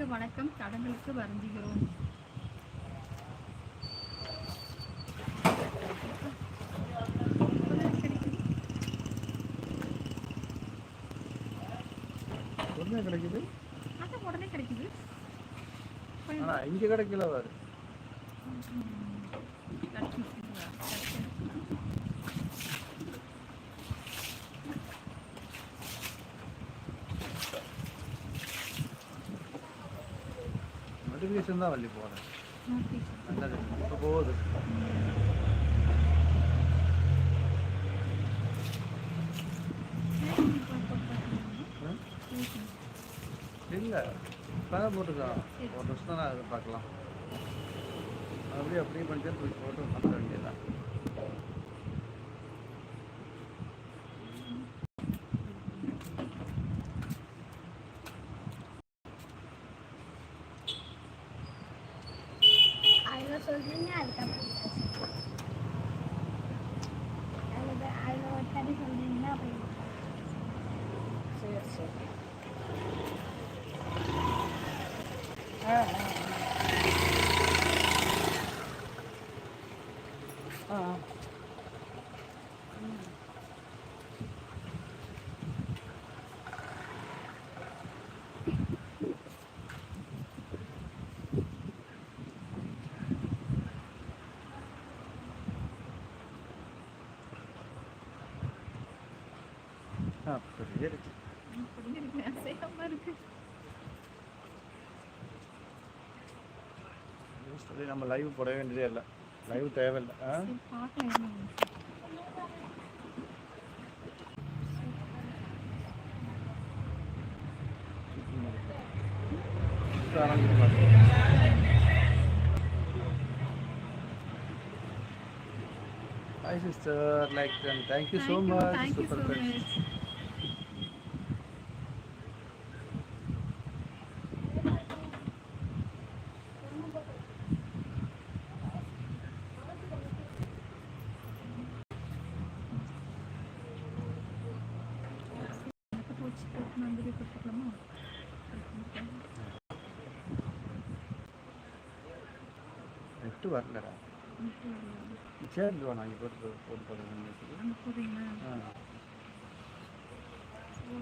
வாங்க வணக்கம். தடங்களுக்கு வருந்துகிறோம். உடனே கிடைக்குது? அதான் உடனே கிடைக்குது. ஆனா இங்க கிடைக்கல வேறு நோட்டிஃபிகேஷன் தான் வள்ளி போகிறேன் நல்லது இப்போ போகுது இல்லை இப்போதான் போட்டுருக்கோம் ஒரு வருஷம் தான் அதை பார்க்கலாம் அப்படியே அப்படியே பண்ணிட்டு போய் போட்டு பண்ண வேண்டியதான் சரி சரி ஆ ஆ ஆ இருக்கு அசையாம இருக்கு நம்ம லைவ் போட வேண்டியதே இல்லை. லைவ் தேவையில்லை. ஆ? சரி, பார்க்கலாம் என்ன. Hi sister, like and net வரலடா. சரி வா நான் போட்டு போட்டு போடுறேன்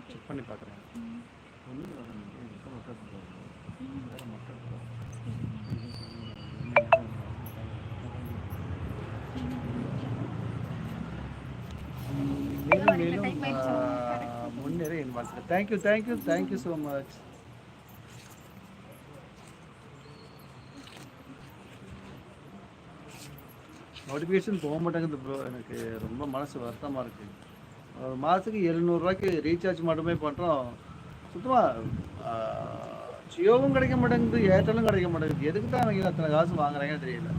செக் பண்ணி பார்க்குறேன் ஒன்றும் மட்டும் வேறு மட்டும் மேலும் மேலும் ஆ, முன்னேற thank you thank you thank you so much notification போக மாட்டேங்குது ப்ரோ எனக்கு ரொம்ப மனசு வருத்தமாக இருக்குது ஒரு மாதத்துக்கு எழுநூறுவாய்க்கு ரீசார்ஜ் மட்டுமே பண்ணுறோம் சுத்தமாக ஜியோவும் கிடைக்க மாட்டேங்குது ஏர்டெல்லும் கிடைக்க மாட்டேங்குது. எதுக்கு தான் அவங்க அத்தனை காசு வாங்குறாங்கன்னு தெரியல.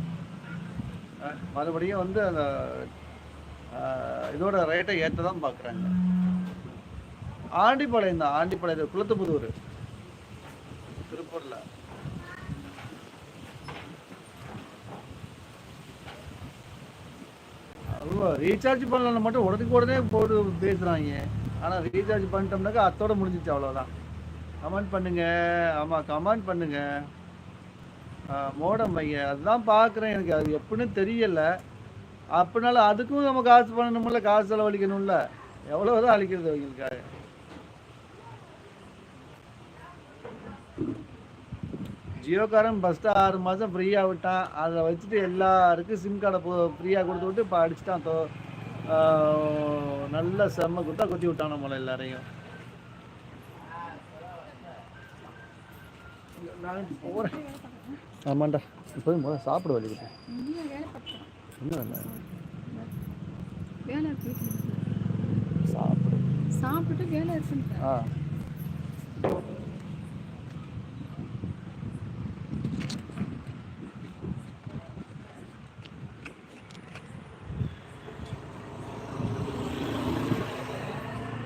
மறுபடியும் வந்து அந்த இதோட ரேட்டை ஏற்ற தான் பார்க்குறாங்க ஆண்டிப்பாளையம் தான் ஆண்டிப்பாளையம் குளத்துப்புதூர். திருப்பூரில். அவ்வளோ ரீசார்ஜ் பண்ணலன்னு மட்டும் உடனுக்கு உடனே போட்டு பேசுகிறாங்க ஆனால் ரீசார்ஜ் பண்ணிட்டோம்னாக்கா அத்தோட முடிஞ்சிச்சு அவ்வளோதான் கமெண்ட் பண்ணுங்க. ஆமாம் கமெண்ட் பண்ணுங்க. மோடம் பையன் அதுதான் பார்க்குறேன் எனக்கு. அது எப்படின்னு தெரியல. அப்படினாலும் அதுக்கும் நம்ம காசு பண்ணணும்ல காசு செலவழிக்கணும்ல. எவ்வளோதான் அழிக்கிறது அவங்களுக்காக ஜியோக்காரன் ஃபஸ்ட்டு ஆறு மாதம் ஃப்ரீயாக விட்டான். அதை வச்சுட்டு எல்லாருக்கும் சிம் கார்டை போ ஃப்ரீயாக கொடுத்து விட்டு இப்போ அடிச்சிட்டான் தோ. நல்ல செம்ம குத்தா குத்தி விட்டான் நம்மளை எல்லாரையும். நான் போகிறேன் ஆமாண்டா இப்போ முதல்ல சாப்பிட வலிக்கிட்டேன் இன்னும் வேலை பார்க்கலாம். இன்னும் இல்லை வேலை இருக்கு சாப்பிடு. சாப்பிட்டு வேலை இருக்குன்னு ஆ.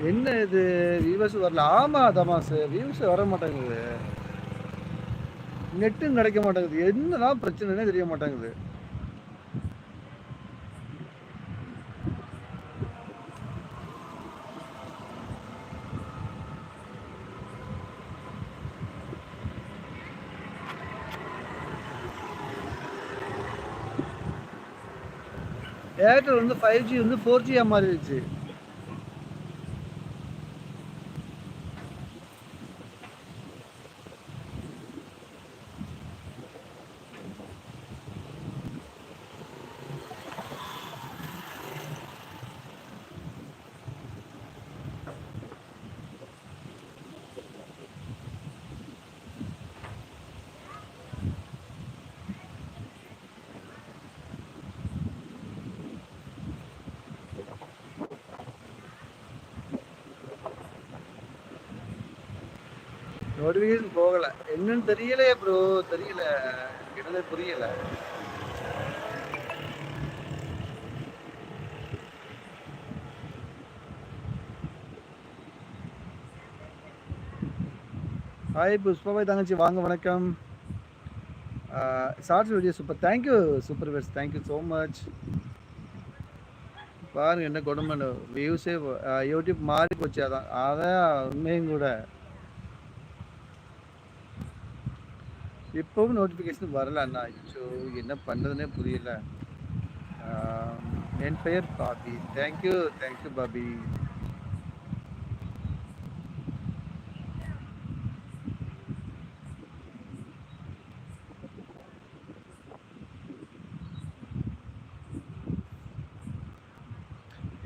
என்ன இது? வியூவர்ஸ் வரல. ஆமாம் தமாசு வியூஸ் வர மாட்டேங்குது. நெட்டு கிடைக்க மாட்டேங்குது. என்னதான் பிரச்சனைனே தெரிய மாட்டேங்குது. ஏர்டெல் வந்து ஃபைவ் ஜி வந்து ஃபோர் ஜியாக மாறிடுச்சு. நோட்டிஃபிகேஷன் போகல. என்னன்னு தெரியலையே ப்ரோ தெரியல. என்னதே புரியல. ஹாய் புஷ்பாபாய் தங்கச்சி வாங்க வணக்கம். Shorts video super thank you super verse thank you so much பாருங்க என்ன கொடுமை வியூஸே யூடியூப் மாறி போச்சு. அதான் அதான் உண்மையும் கூட. இப்போவும் நோட்டிஃபிகேஷன் வரல அண்ணா. அச்சோ என்ன பண்ணுறதுனே புரியல. என் பெயர் Bobby. Thank you thank you Bobby.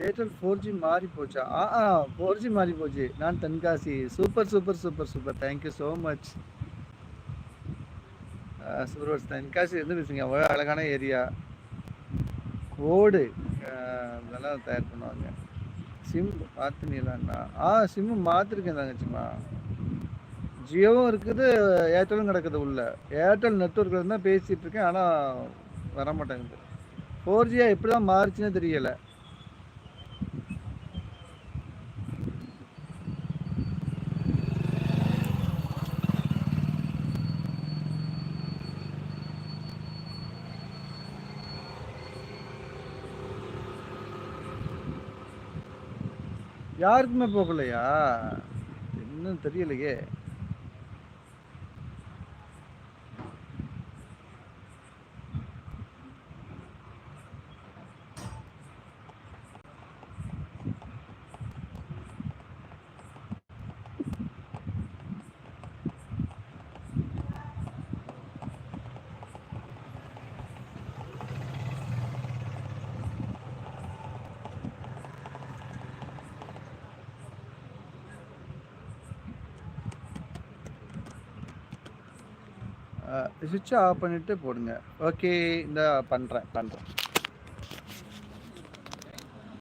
Airtel four G மாறி போச்சா? ஆ ஃபோர் ஜி மாறி போச்சு. நான் Tenkasi. Super super super super thank you so much super Tenkasi இருந்து பேசுங்க. அவ்வளோ அழகான ஏரியா. கோடு. இதெல்லாம் தயார் பண்ணுவாங்க. சிம் மாற்றினீங்களாண்ணா ஆ சிம்மு மாற்றிருக்கேன் தங்கச்சிம்மா. ஜியோவும் இருக்குது ஏர்டெலும் கிடக்குது உள்ள. ஏர்டெல் நெட்ஒர்க்கில் தான் பேசிகிட்டு இருக்கேன். ஆனால் வர மாட்டேங்குது ஃபோர் ஜியாக எப்படி தான் மாறுச்சுன்னு தெரியலை. யாருக்குமே போகலையா? இன்னும் தெரியலையே. சுவிட்ச் ஆஃப் பண்ணிவிட்டு போடுங்க. ஓகே இந்த பண்ணுறேன் பண்ணுறேன்